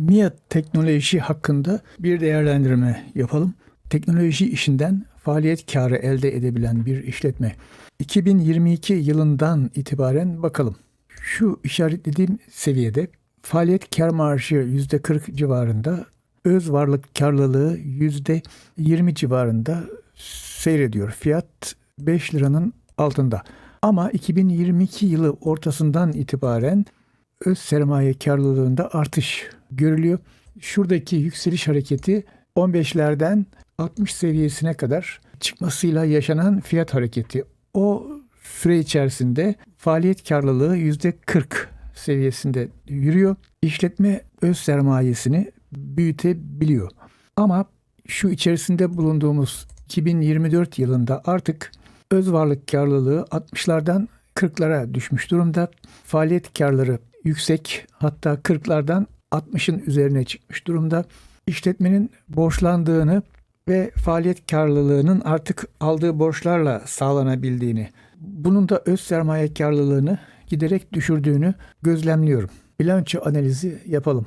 MIA teknoloji hakkında bir değerlendirme yapalım. Teknoloji işinden faaliyet karı elde edebilen bir işletme. 2022 yılından itibaren bakalım. Şu işaretlediğim seviyede faaliyet kar marjı %40 civarında, öz varlık karlılığı %20 civarında seyrediyor. Fiyat 5 liranın altında. Ama 2022 yılı ortasından itibaren öz sermaye karlılığında artış görülüyor. Şuradaki yükseliş hareketi 15'lerden 60 seviyesine kadar çıkmasıyla yaşanan fiyat hareketi. O süre içerisinde faaliyet karlılığı %40 seviyesinde yürüyor. İşletme öz sermayesini büyütebiliyor. Ama şu içerisinde bulunduğumuz 2024 yılında artık öz varlık karlılığı 60'lardan 40'lara düşmüş durumda. Faaliyet karları yüksek hatta 40'lardan 60'ın üzerine çıkmış durumda. İşletmenin borçlandığını ve faaliyet karlılığının artık aldığı borçlarla sağlanabildiğini, bunun da öz sermaye karlılığını giderek düşürdüğünü gözlemliyorum. Bilanço analizi yapalım.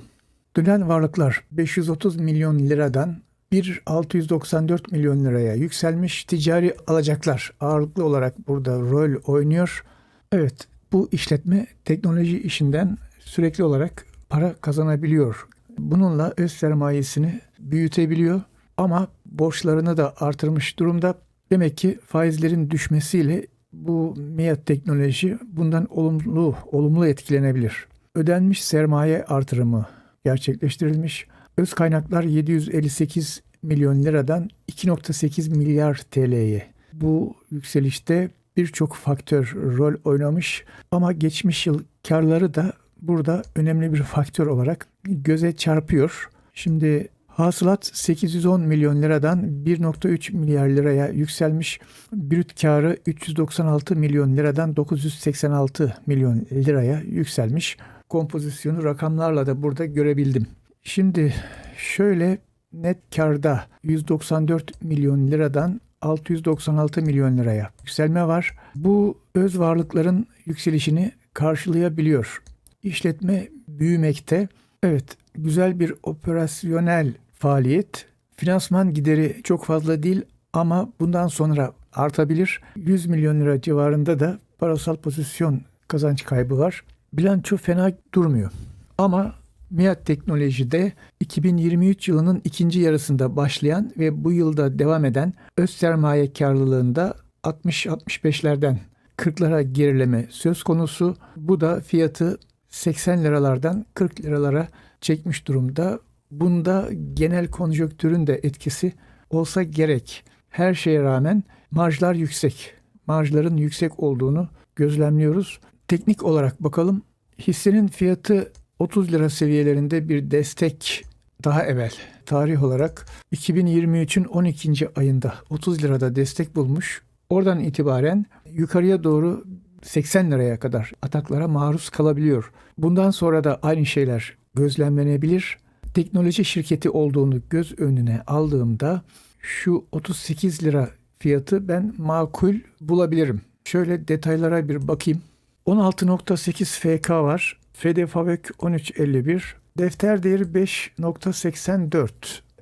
Dönen varlıklar 530 milyon liradan 1.694 milyon liraya yükselmiş. Ticari alacaklar ağırlıklı olarak burada rol oynuyor. Evet bu işletme teknoloji işinden sürekli olarak para kazanabiliyor. Bununla öz sermayesini büyütebiliyor ama borçlarını da artırmış durumda. Demek ki faizlerin düşmesiyle bu MIAT teknoloji bundan olumlu olumlu etkilenebilir. Ödenmiş sermaye artırımı gerçekleştirilmiş. Öz kaynaklar 758 milyon liradan 2.8 milyar TL'ye. Bu yükselişte birçok faktör rol oynamış ama geçmiş yıl karları da burada önemli bir faktör olarak göze çarpıyor. Şimdi hasılat 810 milyon liradan 1.3 milyar liraya yükselmiş. Brüt karı 396 milyon liradan 986 milyon liraya yükselmiş. Kompozisyonu rakamlarla da burada görebildim. Şimdi şöyle net karda 194 milyon liradan 696 milyon liraya yükselme var. Bu öz varlıkların yükselişini karşılayabiliyor. İşletme büyümekte. Evet, güzel bir operasyonel faaliyet. Finansman gideri çok fazla değil ama bundan sonra artabilir. 100 milyon lira civarında da parasal pozisyon kazanç kaybı var. Bilanço fena durmuyor. Ama MIAT Teknoloji'de 2023 yılının ikinci yarısında başlayan ve bu yılda devam eden öz sermaye karlılığında 60-65'lerden 40'lara gerileme söz konusu. Bu da fiyatı 80 liralardan 40 liralara çekmiş durumda. Bunda genel konjonktürün de etkisi olsa gerek. Her şeye rağmen marjlar yüksek. Marjların yüksek olduğunu gözlemliyoruz. Teknik olarak bakalım. Hissenin fiyatı 30 lira seviyelerinde bir destek daha evvel tarih olarak 2023'ün 12. ayında 30 lirada destek bulmuş. Oradan itibaren yukarıya doğru 80 liraya kadar ataklara maruz kalabiliyor. Bundan sonra da aynı şeyler gözlemlenebilir. Teknoloji şirketi olduğunu göz önüne aldığımda şu 38 lira fiyatı ben makul bulabilirim. Şöyle detaylara bir bakayım. 16.8 FK var. Fabrik 1351. Defter değeri 5.84.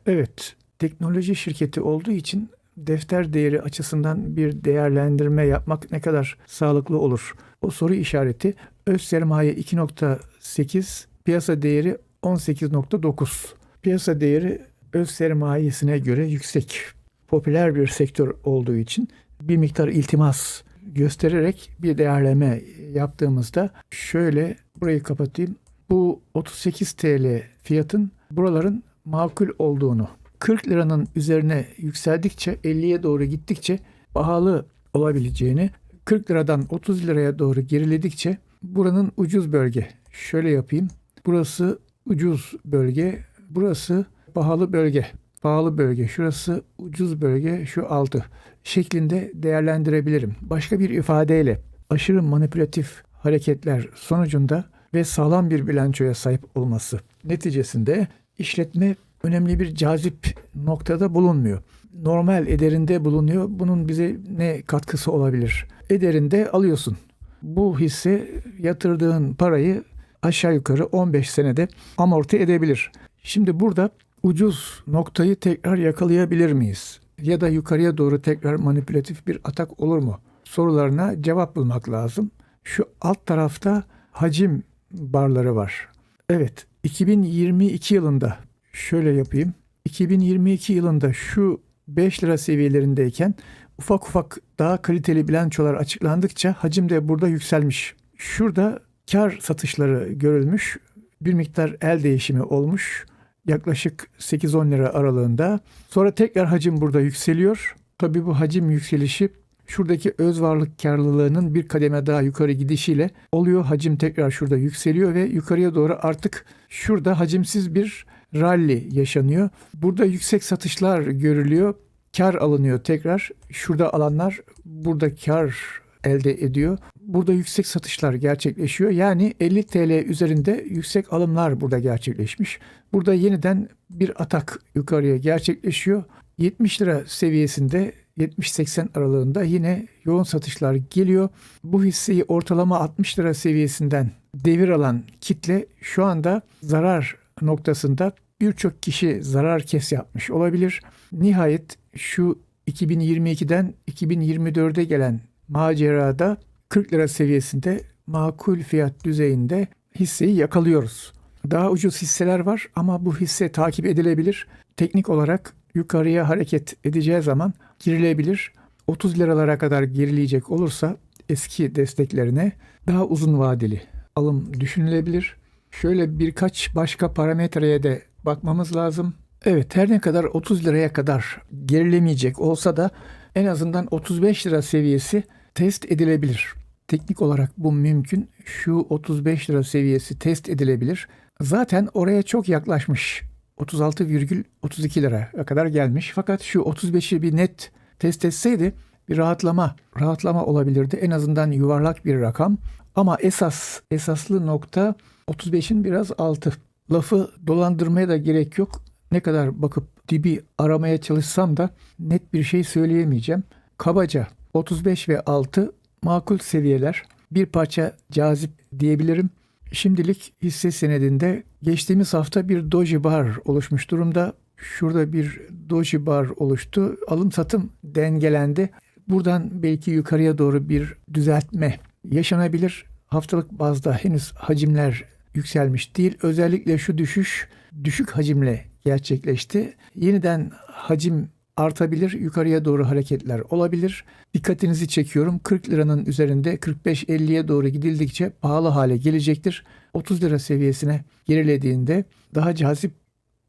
Evet, teknoloji şirketi olduğu için defter değeri açısından bir değerlendirme yapmak ne kadar sağlıklı olur? O soru işareti öz sermaye 2.8, piyasa değeri 18.9. Piyasa değeri öz sermayesine göre yüksek. Popüler bir sektör olduğu için bir miktar iltimas göstererek bir değerleme yaptığımızda şöyle burayı kapatayım. Bu 38 TL fiyatın buraların makul olduğunu 40 liranın üzerine yükseldikçe 50'ye doğru gittikçe pahalı olabileceğini 40 liradan 30 liraya doğru geriledikçe buranın ucuz bölge. Şöyle yapayım. Burası ucuz bölge. Burası pahalı bölge. Pahalı bölge. Şurası ucuz bölge. Şu altı şeklinde değerlendirebilirim. Başka bir ifadeyle aşırı manipülatif hareketler sonucunda ve sağlam bir bilançoya sahip olması neticesinde işletme önemli bir cazip noktada bulunmuyor. Normal ederinde bulunuyor. Bunun bize ne katkısı olabilir? Ederinde alıyorsun. Bu hisse yatırdığın parayı aşağı yukarı 15 senede amorti edebilir. Şimdi burada ucuz noktayı tekrar yakalayabilir miyiz? Ya da yukarıya doğru tekrar manipülatif bir atak olur mu? Sorularına cevap bulmak lazım. Şu alt tarafta hacim barları var. Evet, 2022 yılında şöyle yapayım. 2022 yılında şu 5 lira seviyelerindeyken ufak ufak daha kaliteli bilançolar açıklandıkça hacim de burada yükselmiş. Şurada kar satışları görülmüş. Bir miktar el değişimi olmuş. Yaklaşık 8-10 lira aralığında. Sonra tekrar hacim burada yükseliyor. Tabii bu hacim yükselişi şuradaki öz varlık karlılığının bir kademe daha yukarı gidişiyle oluyor. Hacim tekrar şurada yükseliyor ve yukarıya doğru artık şurada hacimsiz bir rally yaşanıyor. Burada yüksek satışlar görülüyor. Kar alınıyor tekrar. Şurada alanlar burada kar elde ediyor. Burada yüksek satışlar gerçekleşiyor. Yani 50 TL üzerinde yüksek alımlar burada gerçekleşmiş. Burada yeniden bir atak yukarıya gerçekleşiyor. 70 lira seviyesinde 70-80 aralığında yine yoğun satışlar geliyor. Bu hisseyi ortalama 60 lira seviyesinden devir alan kitle şu anda zarar noktasında birçok kişi zarar kes yapmış olabilir. Nihayet şu 2022'den 2024'e gelen macerada 40 lira seviyesinde makul fiyat düzeyinde hisseyi yakalıyoruz. Daha ucuz hisseler var ama bu hisse takip edilebilir. Teknik olarak yukarıya hareket edeceği zaman girilebilir. 30 liralara kadar gerileyecek olursa eski desteklerine daha uzun vadeli alım düşünülebilir. Şöyle birkaç başka parametreye de bakmamız lazım. Evet her ne kadar 30 liraya kadar gerilemeyecek olsa da en azından 35 lira seviyesi test edilebilir. Teknik olarak bu mümkün. Şu 35 lira seviyesi test edilebilir. Zaten oraya çok yaklaşmış. 36,32 liraya kadar gelmiş. Fakat şu 35'i bir net test etseydi bir rahatlama, rahatlama olabilirdi. En azından yuvarlak bir rakam. Ama esas, esaslı nokta 35'in biraz altı. Lafı dolandırmaya da gerek yok. Ne kadar bakıp dibi aramaya çalışsam da net bir şey söyleyemeyeceğim. Kabaca 35 ve 6 makul seviyeler. Bir parça cazip diyebilirim. Şimdilik hisse senedinde geçtiğimiz hafta bir doji bar oluşmuş durumda. Şurada bir doji bar oluştu. Alım satım dengelendi. Buradan belki yukarıya doğru bir düzeltme yaşanabilir. Haftalık bazda henüz hacimler yükselmiş değil. Özellikle şu düşüş düşük hacimle gerçekleşti. Yeniden hacim artabilir, yukarıya doğru hareketler olabilir. Dikkatinizi çekiyorum. 40 liranın üzerinde 45-50'ye doğru gidildikçe pahalı hale gelecektir. 30 lira seviyesine gerilediğinde daha cazip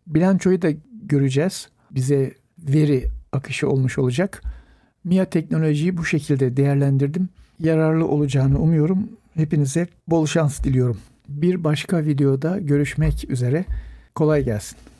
bilançoyu da göreceğiz. Bize veri akışı olmuş olacak. MIA teknolojiyi bu şekilde değerlendirdim. Yararlı olacağını umuyorum. Hepinize bol şans diliyorum. Bir başka videoda görüşmek üzere. Kolay gelsin.